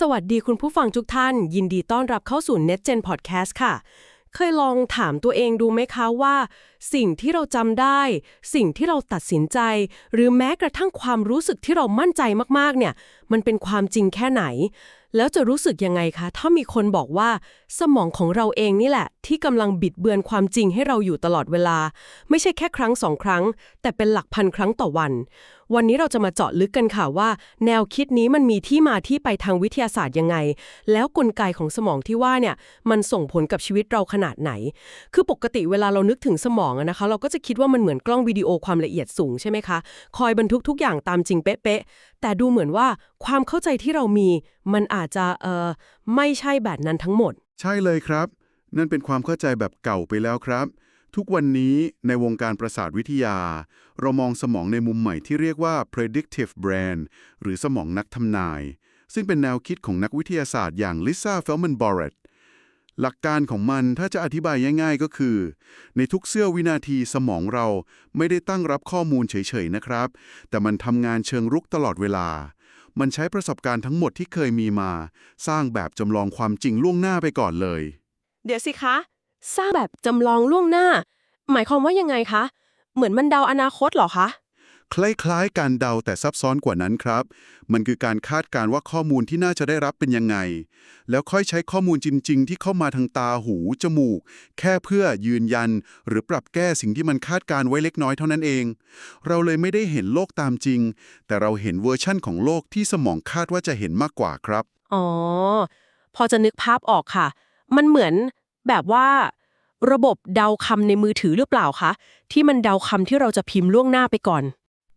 สวัสดีคุณผู้ฟังทุกท่าน ยินดีต้อนรับเข้าสู่ NetGen Podcast ค่ะ เคยลองถามตัวเองดูไหมคะว่า สิ่งที่เราจำได้ สิ่งที่เราตัดสินใจ หรือแม้กระทั่งความรู้สึกที่เรามั่นใจมากๆ เนี่ย มันเป็นความจริงแค่ไหน แล้วจะรู้สึกยังไงคะ ถ้ามีคนบอกว่า สมองของเราเองนี่แหละ ที่กำลังบิดเบือนความจริงให้เราอยู่ตลอดเวลา ไม่ใช่แค่ครั้งสองครั้ง แต่เป็นหลักพันครั้งต่อวัน วันนี้เราจะมาเจาะลึกกันค่ะว่า แนวคิดนี้มันมีที่มาที่ไปทางวิทยาศาสตร์ยังไง แล้วกลไกของสมองที่ว่าเนี่ยมันส่งผลกับชีวิตเราขนาดไหน คือปกติเวลาเรานึกถึงสมองนะคะ เราก็จะคิดว่ามันเหมือนกล้องวิดีโอความละเอียดสูงใช่ไหมคะ คอยบันทึกทุกอย่างตามจริงเป๊ะๆแต่ดูเหมือนว่าความเข้าใจที่เรามีมันอาจจะเอ่อไม่ใช่แบบนั้นทั้งหมด ใช่เลยครับ นั่นเป็นความเข้าใจแบบเก่าไปแล้วครับ ทุกวันนี้ในวงการประสาทวิทยา เรามองสมองในมุมใหม่ที่เรียกว่า predictive brain หรือสมองนักทำนาย ซึ่งเป็นแนวคิดของนักวิทยาศาสตร์อย่าง Lisa Feldman Barrett หลักการของมันถ้าจะอธิบายง่ายๆก็คือ ในทุกเสี้ยววินาทีสมองเราไม่ได้ตั้งรับข้อมูลเฉยๆนะครับ แต่มันทำงานเชิงรุกตลอดเวลา มันใช้ประสบการณ์ทั้งหมดที่เคยมีมา สร้างแบบจำลองความจริงล่วงหน้าไปก่อนเลย เดี๋ยวสิคะ สร้างแบบจำลองล่วงหน้า หมายความว่ายังไงคะ เหมือนมันเดาอนาคตเหรอคะ คล้ายๆ การเดาแต่ซับซ้อนกว่านั้นครับ มันคือการคาดการณ์ว่าข้อมูลที่น่าจะได้รับเป็นยังไง แล้วค่อยใช้ข้อมูลจริง ๆ ที่เข้ามาทางตาหู จมูก แค่เพื่อยืนยัน หรือปรับแก้สิ่งที่มันคาดการณ์ไว้เล็กน้อยเท่านั้นเอง เราเลยไม่ได้เห็นโลกตามจริง แต่เราเห็นเวอร์ชั่นของโลกที่สมองคาดว่าจะเห็นมากกว่าครับ อ๋อ พอจะนึกภาพออกค่ะ มันเหมือน แบบว่า ระบบเดาคำในมือถือหรือเปล่าคะ ที่มันเดาคำที่เราจะพิมพ์ล่วงหน้าไปก่อน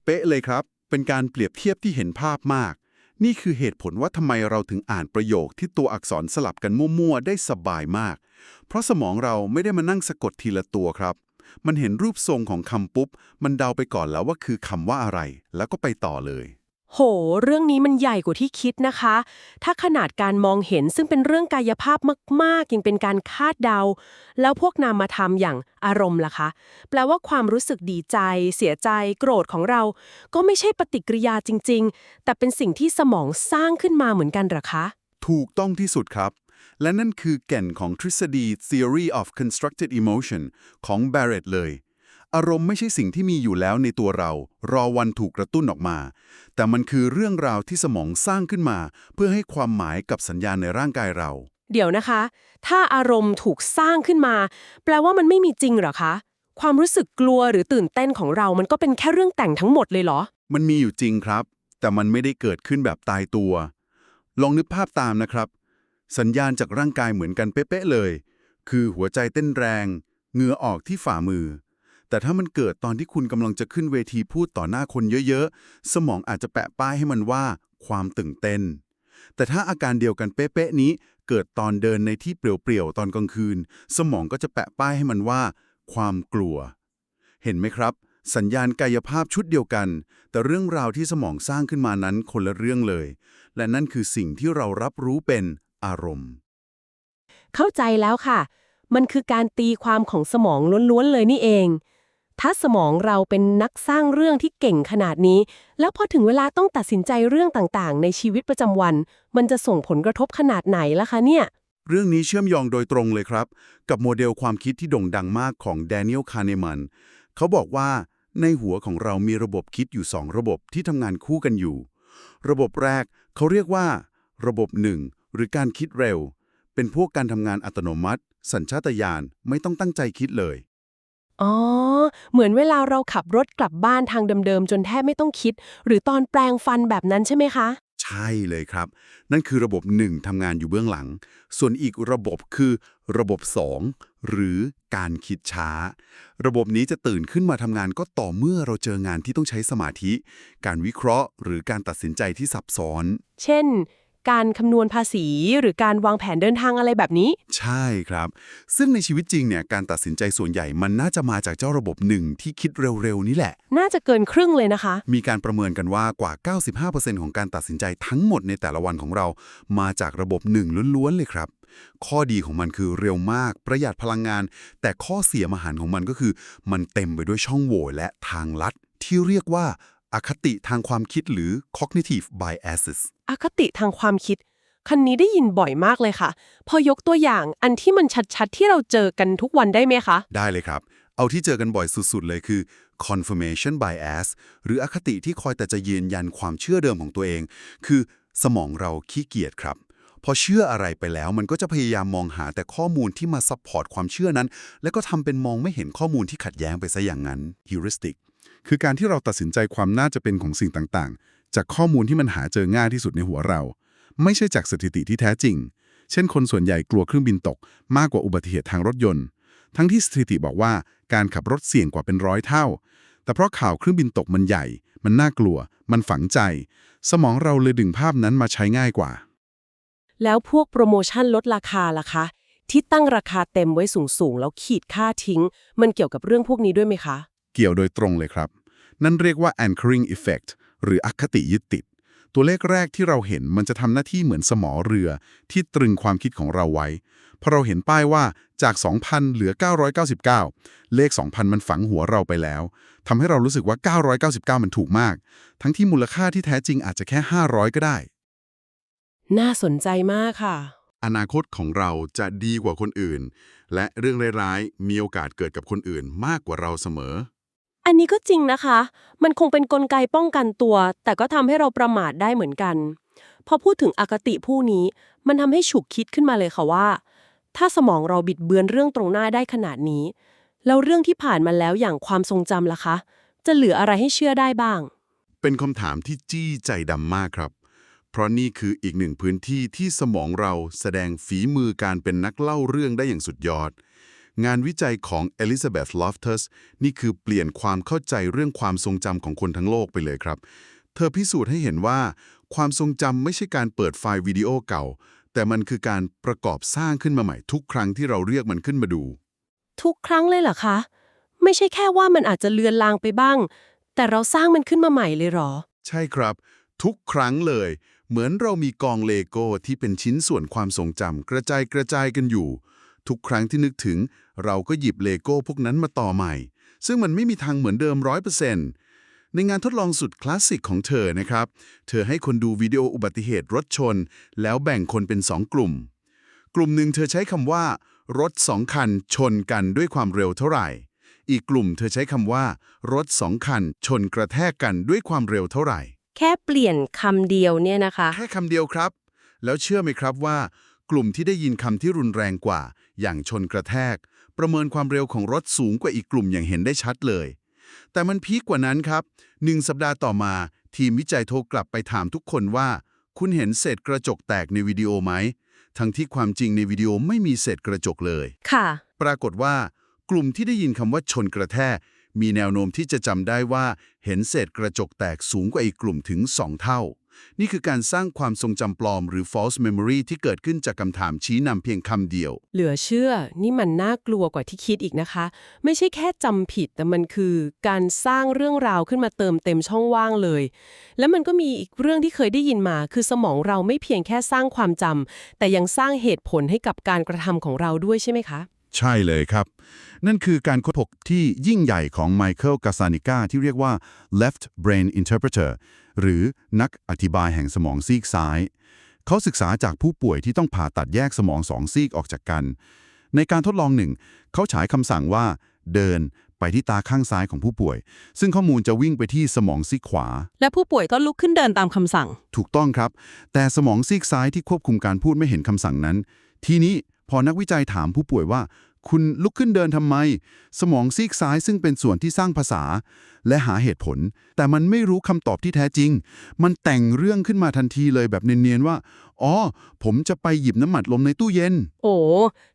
เป๊ะเลยครับ เป็นการเปรียบเทียบที่เห็นภาพมาก นี่คือเหตุผลว่าทำไมเราถึงอ่านประโยคที่ตัวอักษรสลับกันมั่วๆ ได้สบายมาก เพราะสมองเราไม่ได้มานั่งสะกดทีละตัวครับ มันเห็นรูปทรงของคำปุ๊บ มันเดาไปก่อนแล้วว่าคือคำว่าอะไร แล้วก็ไปต่อเลย โห เรื่องนี้มันใหญ่กว่าที่คิดนะคะ ถ้าขนาดการมองเห็นซึ่งเป็นเรื่องกายภาพมากๆ ยังเป็นการคาดเดา แล้วพวกนามธรรมอย่างอารมณ์ล่ะคะ แปลว่าความรู้สึกดีใจ เสียใจ โกรธของเรา ก็ไม่ใช่ปฏิกิริยาจริง ๆ แต่เป็นสิ่งที่สมองสร้างขึ้นมาเหมือนกันหรอคะ ถูกต้องที่สุดครับ และนั่นคือแก่นของทฤษฎี theory of constructed emotion ของ Barrett เลย อารมณ์ไม่ใช่สิ่งที่มีอยู่แล้วในตัวเรา รอวันถูกกระตุ้นออกมา แต่มันคือเรื่องราวที่สมองสร้างขึ้นมา เพื่อให้ความหมายกับสัญญาณในร่างกายเรา เดี๋ยวนะคะ ถ้าอารมณ์ถูกสร้างขึ้นมา แปลว่ามันไม่มีจริงเหรอคะ ความรู้สึกกลัวหรือตื่นเต้นของเรา มันก็เป็นแค่เรื่องแต่งทั้งหมดเลยเหรอ มันมีอยู่จริงครับ แต่มันไม่ได้เกิดขึ้นแบบตายตัว ลองนึกภาพตามนะครับ สัญญาณจากร่างกายเหมือนกันเป๊ะๆเลย คือหัวใจเต้นแรง เหงื่อออกที่ฝ่ามือ แต่ถ้ามันเกิดตอนที่คุณกำลังจะขึ้นเวทีพูดต่อหน้าคนเยอะๆ สมองอาจจะแปะป้ายให้มันว่าความตื่นเต้น แต่ถ้าอาการเดียวกันเป๊ะๆนี้ เกิดตอนเดินในที่เปลี่ยวๆตอนกลางคืน สมองก็จะแปะป้ายให้มันว่า ความกลัว เห็นไหมครับ สัญญาณกายภาพชุดเดียวกัน แต่เรื่องราวที่สมองสร้างขึ้นมานั้นคนละเรื่องเลย และนั่นคือสิ่งที่เรารับรู้เป็นอารมณ์ เข้าใจแล้วค่ะ มันคือการตีความของสมองล้วนๆเลยนี่เอง ถ้าสมองเราเป็นนักสร้างเรื่องที่เก่งขนาดนี้ แล้วพอถึงเวลาต้องตัดสินใจเรื่องต่างๆ ในชีวิตประจำวัน มันจะส่งผลกระทบขนาดไหนล่ะคะเนี่ย เรื่องนี้เชื่อมโยงโดยตรงเลยครับ กับโมเดลความคิดที่โด่งดังมากของแดเนียล คาร์เนมัน เขาบอกว่าในหัวของเรามีระบบคิดอยู่ 2 ระบบที่ทำงานคู่กันอยู่ ระบบแรกเขาเรียกว่า ระบบหนึ่งหรือการคิดเร็ว เป็นพวกการทำงานอัตโนมัติ สัญชาตญาณไม่ต้องตั้งใจคิดเลย อ๋อ เหมือนเวลาเราขับรถกลับบ้านทางเดิมๆ จนแทบไม่ต้องคิด หรือตอนแปลงฟันแบบนั้นใช่ไหมคะ ใช่เลยครับ นั่นคือระบบหนึ่งทำงานอยู่เบื้องหลัง ส่วนอีกระบบคือระบบ 2 หรือการคิดช้า ระบบนี้จะตื่นขึ้นมาทำงานก็ต่อเมื่อเราเจองานที่ต้องใช้สมาธิ การวิเคราะห์ หรือการตัดสินใจที่ซับซ้อน เช่น การคำนวณภาษี หรือการวางแผนเดินทางอะไรแบบนี้ ใช่ครับ ซึ่งในชีวิตจริงเนี่ยการตัดสินใจส่วนใหญ่มันน่าจะมาจากเจ้าระบบหนึ่งที่คิดเร็วๆนี่แหละ น่าจะเกินครึ่งเลยนะคะ มีการประเมินกันว่ากว่า 95%ของการตัดสินใจทั้งหมดในแต่ละวันของเรา มาจากระบบหนึ่งล้วนๆเลยครับ ข้อดีของมันคือเร็วมาก ประหยัดพลังงาน แต่ข้อเสียมหันต์ของมันก็คือ มันเต็มไปด้วยช่องโหว่และทางลัดที่เรียกว่า อคติทางความคิดหรือ cognitive biases อคติทางความคิดคันนี้ได้ยินบ่อยมากเลยค่ะ พอยกตัวอย่างอันที่มันชัดๆ ที่เราเจอกันทุกวันได้ไหมคะ ได้เลยครับ เอาที่เจอกันบ่อยสุดๆ เลยคือ confirmation bias หรืออคติที่คอยแต่จะยืนยันความเชื่อเดิมของตัวเอง คือสมองเราขี้เกียจครับ พอเชื่ออะไรไปแล้วมันก็จะพยายามมองหาแต่ข้อมูลที่มาซัพพอร์ตความเชื่อนั้น แล้วก็ทำเป็นมองไม่เห็นข้อมูลที่ขัดแย้งไปซะอย่างนั้น heuristic คือการที่เราตัดสินใจความน่าจะเป็นของสิ่งต่างๆ จากข้อมูลที่มันหาเจอง่ายที่สุดในหัวเรา ไม่ใช่จากสถิติที่แท้จริง เช่น คนส่วนใหญ่กลัวเครื่องบินตก มากกว่าอุบัติเหตุทางรถยนต์ ทั้งที่สถิติบอกว่าการขับรถเสี่ยงกว่าเป็นร้อยเท่า แต่เพราะข่าวเครื่องบินตกมันใหญ่ มันน่ากลัว มันฝังใจ สมองเราเลยดึงภาพนั้นมาใช้ง่ายกว่า แล้วพวกโปรโมชั่นลดราคาล่ะคะ ที่ตั้งราคาเต็มไว้สูงๆแล้วขีดค่าทิ้ง มันเกี่ยวกับเรื่องพวกนี้ด้วยไหมคะ เกี่ยวโดยตรงเลยครับ นั่นเรียกว่า anchoring effect หรืออคติยึดติด ตัวเลขแรกที่เราเห็นมันจะทำหน้าที่เหมือนสมอเรือ ที่ตรึงความคิดของเราไว้พอเราเห็นป้ายว่าจาก 2,000 เหลือ 999 เลข 2,000 มันฝังหัวเราไปแล้วทำให้เรารู้สึกว่า 999 มันถูกมาก ทั้งที่มูลค่าที่แท้จริงอาจจะแค่ 500 ก็ได้ น่าสนใจมากค่ะ อนาคตของเราจะดีกว่าคนอื่น และเรื่องร้ายๆมีโอกาสเกิดกับคนอื่นมากกว่าเราเสมอ อันนี้ก็จริงนะคะ มันคงเป็นนกลไกป้องกันตัว แต่ก็ทำให้เราประมาทได้เหมือนกัน พอพูดถึงอคติผู้นี้ มันทำให้ฉุกคิดขึ้นมาเลยค่ะว่า ถ้าสมองเราบิดเบือนเรื่องตรงหน้าได้ขนาดนี้ แล้วเรื่องที่ผ่านมาแล้วอย่างความทรงจำล่ะคะ จะเหลืออะไรให้เชื่อได้บ้าง เป็นคำถามที่จี้ใจดำมากครับ เพราะนี่คืออีกหนึ่งพื้นที่ที่สมองเราแสดงฝีมือการเป็นนักเล่าเรื่องได้อย่างสุดยอด งานวิจัยของ Elizabeth Loftus นี่คือเปลี่ยนความเข้าใจเรื่องความทรงจำของคนทั้งโลกไปเลยครับ เธอพิสูจน์ให้เห็นว่า ความทรงจำไม่ใช่การเปิดไฟล์วิดีโอเก่า แต่มันคือการประกอบสร้างขึ้นมาใหม่ทุกครั้งที่เราเรียกมันขึ้นมาดู ทุกครั้งเลยเหรอคะ ไม่ใช่แค่ว่ามันอาจจะเลือนลางไปบ้าง แต่เราสร้างมันขึ้นมาใหม่เลยเหรอ ใช่ครับ ทุกครั้งเลย เหมือนเรามีกองเลโก้ที่เป็นชิ้นส่วนความทรงจำกระจายกระจายกันอยู่ ทุกครั้งที่นึกถึง เราก็หยิบเลโก้พวกนั้นมาต่อใหม่ ซึ่งมันไม่มีทางเหมือนเดิมร้อยเปอร์เซ็นต์ในงานทดลองสุดคลาสสิกของเธอนะครับ เธอให้คนดูวิดีโออุบัติเหตุรถชน แล้วแบ่งคนเป็นสองกลุ่ม กลุ่มหนึ่งเธอใช้คำว่า รถสองคันชนกันด้วยความเร็วเท่าไหร่ อีกกลุ่มเธอใช้คำว่า รถสองคันชนกระแทกกันด้วยความเร็วเท่าไหร่ แค่เปลี่ยนคำเดียวเนี่ยนะคะ แค่คำเดียวครับ แล้วเชื่อไหมครับว่า กลุ่มที่ได้ยินคำที่รุนแรงกว่า อย่างชนกระแทก ประเมินความเร็วของรถสูงกว่าอีกกลุ่มอย่างเห็นได้ชัดเลย แต่มันพีคกว่านั้นครับหนึ่งสัปดาห์ต่อมา ทีมวิจัยโทรกลับไปถามทุกคนว่า คุณเห็นเศษกระจกแตกในวิดีโอไหม ทั้งที่ความจริงในวิดีโอไม่มีเศษกระจกเลย ค่ะ ปรากฏว่า กลุ่มที่ได้ยินคำว่าชนกระแทก มีแนวโน้มที่จะจำได้ว่า เห็นเศษกระจกแตกสูงกว่าอีกกลุ่มถึง2เท่า นี่คือการสร้างความทรงจำปลอมหรือ false memory ที่เกิดขึ้นจากคำถามชี้นำเพียงคำเดียว เหลือเชื่อ นี่มันน่ากลัวกว่าที่คิดอีกนะคะ ไม่ใช่แค่จำผิด แต่มันคือการสร้างเรื่องราวขึ้นมาเติมเต็มช่องว่างเลย แล้วมันก็มีอีกเรื่องที่เคยได้ยินมา คือสมองเราไม่เพียงแค่สร้างความจำแต่ยังสร้างเหตุผลให้กับการกระทำของเราด้วยใช่ไหมคะ ใช่เลยครับ นั่นคือการค้นพบที่ยิ่งใหญ่ของไมเคิลกาซานิกาที่เรียกว่า left brain interpreter หรือนักอธิบายแห่งสมองซีกซ้าย เขาศึกษาจากผู้ป่วยที่ต้องผ่าตัดแยกสมองสองซีกออกจากกัน ในการทดลองหนึ่ง เขาฉายคำสั่งว่า เดินไปที่ตาข้างซ้ายของผู้ป่วย ซึ่งข้อมูลจะวิ่งไปที่สมองซีกขวา และผู้ป่วยก็ลุกขึ้นเดินตามคำสั่ง ถูกต้องครับ แต่สมองซีกซ้ายที่ควบคุมการพูดไม่เห็นคำสั่งนั้น ทีนี้ พอนักวิจัยถามผู้ป่วยว่า คุณลุกขึ้นเดินทำไม สมองซีกซ้ายซึ่งเป็นส่วนที่สร้างภาษา และหาเหตุผล แต่มันไม่รู้คำตอบที่แท้จริง มันแต่งเรื่องขึ้นมาทันทีเลยแบบเนียนๆว่า อ๋อ ผมจะไปหยิบน้ำหมัดลมในตู้เย็น โอ้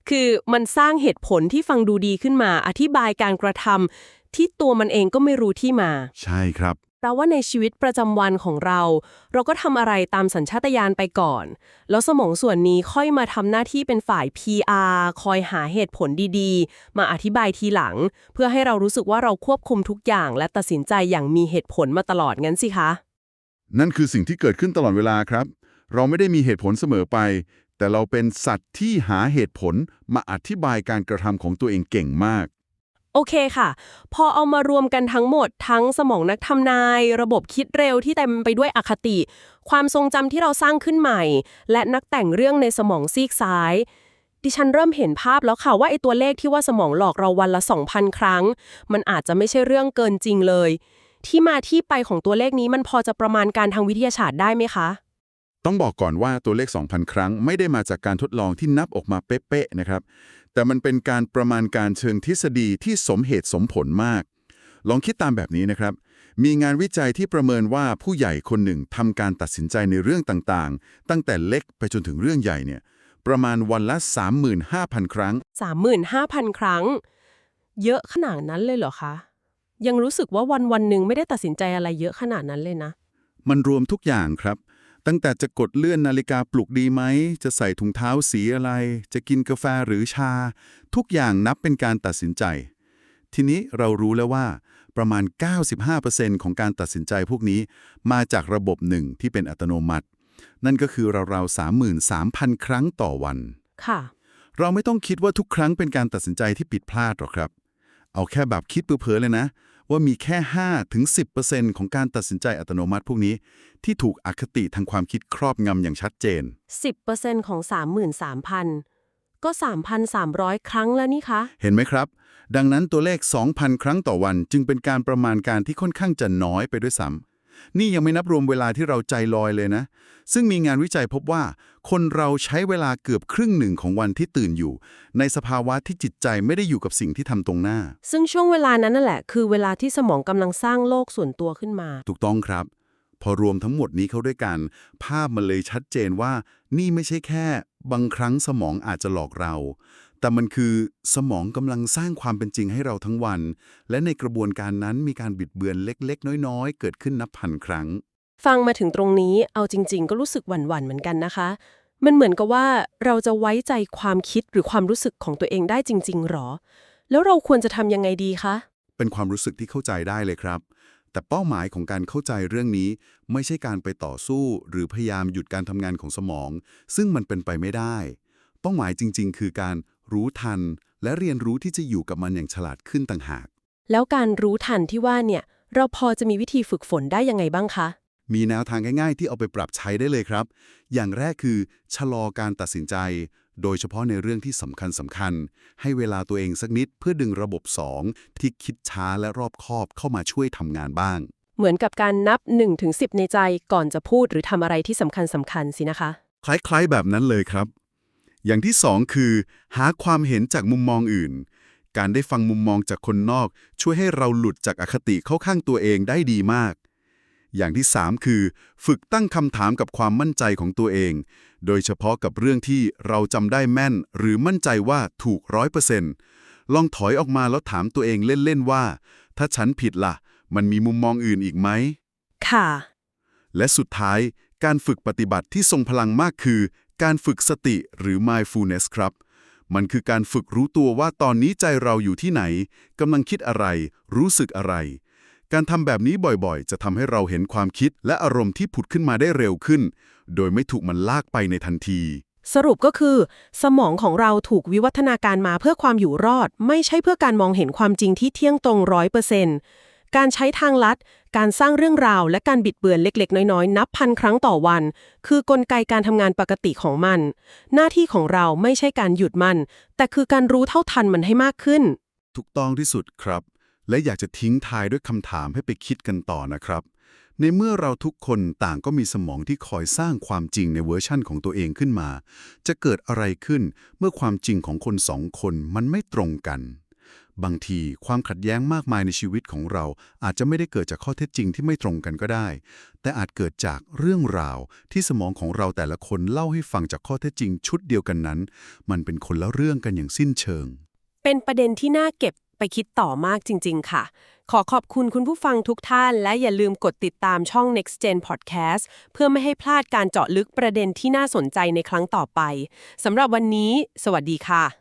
คือมันสร้างเหตุผลที่ฟังดูดีขึ้นมา อธิบายการกระทำที่ตัวมันเองก็ไม่รู้ที่มา ใช่ครับ แปลว่าในชีวิตประจำวันของเรา เราก็ทำอะไรตามสัญชาตญาณไปก่อน แล้วสมองส่วนนี้ค่อยมาทำหน้าที่เป็นฝ่าย PR คอยหาเหตุผลดีๆ มาอธิบายทีหลัง เพื่อให้เรารู้สึกว่าเราควบคุมทุกอย่าง และตัดสินใจอย่างมีเหตุผลมาตลอดงั้นสิคะ นั่นคือสิ่งที่เกิดขึ้นตลอดเวลาครับ เราไม่ได้มีเหตุผลเสมอไป แต่เราเป็นสัตว์ที่หาเหตุผลมาอธิบายการกระทำของตัวเองเก่งมาก โอเคค่ะ พอเอามารวมกันทั้งหมดทั้งสมองนักทำนาย ระบบคิดเร็วที่เต็มไปด้วยอคติ ความทรงจำที่เราสร้างขึ้นใหม่ และนักแต่งเรื่องในสมองซีกซ้าย ดิฉันเริ่มเห็นภาพแล้วค่ะว่าไอตัวเลขที่ว่าสมองหลอกเราวันละ 2,000 ครั้ง มันอาจจะไม่ใช่เรื่องเกินจริงเลย ที่มาที่ไปของตัวเลขนี้มันพอจะประมาณการทางวิทยาศาสตร์ได้ไหมคะ ต้องบอกก่อนว่าตัวเลข 2,000 ครั้ง ไม่ได้มาจากการทดลองที่นับออกมาเป๊ะๆนะครับ แต่มันเป็นการประมาณการเชิงทฤษฎีที่สมเหตุสมผลมาก ลองคิดตามแบบนี้นะครับ มีงานวิจัยที่ประเมินว่าผู้ใหญ่คนหนึ่งทำการตัดสินใจในเรื่องต่างๆ ตั้งแต่เล็กไปจนถึงเรื่องใหญ่เนี่ยประมาณวันละ 35,000 ครั้ง 35,000 ครั้ง เยอะขนาดนั้นเลยเหรอคะ ยังรู้สึกว่าวันวันๆหนึ่งไม่ได้ตัดสินใจอะไรเยอะขนาดนั้นเลยนะ มันรวมทุกอย่างครับ ตั้งแต่จะกดเลื่อนนาฬิกาปลุกดีไหม จะใส่ถุงเท้าสีอะไร จะกินกาแฟหรือชา ทุกอย่างนับเป็นการตัดสินใจ ทีนี้เรารู้แล้วว่า ประมาณ 95%ของการตัดสินใจพวกนี้ มาจากระบบหนึ่งที่เป็นอัตโนมัติ นั่นก็คือราวๆ33,000 ครั้งต่อวัน ค่ะ เราไม่ต้องคิดว่าทุกครั้งเป็นการตัดสินใจที่ผิดพลาดหรอกครับ เอาแค่แบบคิดเพ้อๆเลยนะ ว่ามีแค่5ถึง10%ของการตัดสินใจอัตโนมัติพวกนี้ ที่ถูกอคติทางความคิดครอบงำอย่างชัดเจน 10%ของ 33,000 ก็ 3,300 ครั้งแล้วนี่คะ เห็นไหมครับ ดังนั้นตัวเลข 2,000 ครั้งต่อวันจึงเป็นการประมาณการที่ค่อนข้างจะน้อยไปด้วยซ้ำ นี่ยังไม่นับรวมเวลาที่เราใจลอยเลยนะ ซึ่งมีงานวิจัยพบว่า คนเราใช้เวลาเกือบครึ่งหนึ่งของวันที่ตื่นอยู่ ในสภาวะที่จิตใจไม่ได้อยู่กับสิ่งที่ทำตรงหน้า ซึ่งช่วงเวลานั้นนั่นแหละ คือเวลาที่สมองกำลังสร้างโลกส่วนตัวขึ้นมา ถูกต้องครับ พอรวมทั้งหมดนี้เข้าด้วยกัน ภาพมันเลยชัดเจนว่า นี่ไม่ใช่แค่ บางครั้งสมองอาจจะหลอกเรา แต่มันคือสมองกำลังสร้างความเป็นจริงให้เราทั้งวัน และในกระบวนการนั้นมีการบิดเบือนเล็กๆ น้อยๆ เกิดขึ้นนับพันครั้ง ฟังมาถึงตรงนี้เอาจริง ๆ ก็รู้สึกหวั่นๆเหมือนกันนะคะ มันเหมือนกับว่าเราจะไว้ใจความคิดหรือความรู้สึกของตัวเองได้จริง ๆหรอ แล้วเราควรจะทำยังไงดีคะ เป็นความรู้สึกที่เข้าใจได้เลยครับ แต่เป้าหมายของการเข้าใจเรื่องนี้ ไม่ใช่การไปต่อสู้ หรือพยายามหยุดการทำงานของสมอง ซึ่งมันเป็นไปไม่ได้ เป้าหมายจริง ๆ คือการ รู้ทัน และเรียนรู้ที่จะอยู่กับมันอย่างฉลาดขึ้นต่างหาก แล้วการรู้ทันที่ว่าเนี่ยเราพอจะมีวิธีฝึกฝนได้ยังไงบ้างคะ มีแนวทางง่ายๆ ที่เอาไปปรับใช้ได้เลยครับ อย่างแรกคือ ชะลอการตัดสินใจ โดยเฉพาะในเรื่องที่สำคัญสำคัญ ให้เวลาตัวเองสักนิดเพื่อดึงระบบ 2 ที่คิดช้าและรอบคอบเข้ามาช่วยทำงานบ้าง เหมือนกับการนับ 1-10ถึง10ในใจก่อนจะพูดหรือทำอะไรที่สำคัญสำคัญสินะคะ คล้ายๆแบบนั้นเลยครับ อย่างที่สองคือ หาความเห็นจากมุมมองอื่น การได้ฟังมุมมองจากคนนอก ช่วยให้เราหลุดจากอคติเข้าข้างตัวเองได้ดีมาก อย่างที่สามคือ ฝึกตั้งคำถามกับความมั่นใจของตัวเอง โดยเฉพาะกับเรื่องที่เราจำได้แม่น หรือมั่นใจว่าถูกร้อยเปอร์เซ็นต์ลองถอยออกมาแล้วถามตัวเองเล่น ๆ ว่า ถ้าฉันผิดล่ะ มันมีมุมมองอื่นอีกไหม ค่ะ และสุดท้าย การฝึกปฏิบัติที่ทรงพลังมากคือ การฝึกสติหรือ mindfulness ครับ มันคือการฝึกรู้ตัวว่าตอนนี้ใจเราอยู่ที่ไหนกำลังคิดอะไร รู้สึกอะไร การทำแบบนี้บ่อยๆ จะทำให้เราเห็นความคิดและอารมณ์ที่ผุดขึ้นมาได้เร็วขึ้น โดยไม่ถูกมันลากไปในทันทีสรุปก็คือ สมองของเราถูกวิวัฒนาการมาเพื่อความอยู่รอด ไม่ใช่เพื่อการมองเห็นความจริงที่เที่ยงตรงร้อยเปอร์เซ็นต์ การใช้ทางลัด การสร้างเรื่องราว และการบิดเบือนเล็กๆ น้อยๆ นับพันครั้งต่อวัน คือกลไกการทำงานปกติของมัน หน้าที่ของเราไม่ใช่การหยุดมัน แต่คือการรู้เท่าทันมันให้มากขึ้น ถูกต้องที่สุดครับ และอยากจะทิ้งท้ายด้วยคำถามให้ไปคิดกันต่อนะครับ ในเมื่อเราทุกคนต่างก็มีสมองที่คอยสร้างความจริงในเวอร์ชั่นของตัวเองขึ้นมา จะเกิดอะไรขึ้นเมื่อความจริงของคนสองคนมันไม่ตรงกัน บางทีความขัดแย้งมากมายในชีวิตของเรา อาจจะไม่ได้เกิดจากข้อเท็จจริงที่ไม่ตรงกันก็ได้ แต่อาจเกิดจากเรื่องราวที่สมองของเราแต่ละคนเล่าให้ฟังจากข้อเท็จจริงชุดเดียวกันนั้น มันเป็นคนละเรื่องกันอย่างสิ้นเชิง เป็นประเด็นที่น่าเก็บไปคิดต่อมากจริง ๆ ค่ะ ขอขอบคุณคุณผู้ฟังทุกท่าน และอย่าลืมกดติดตามช่อง Next Gen Podcast เพื่อไม่ให้พลาดการเจาะลึกประเด็นที่น่าสนใจในครั้งต่อไปสำหรับวันนี้ สวัสดีค่ะ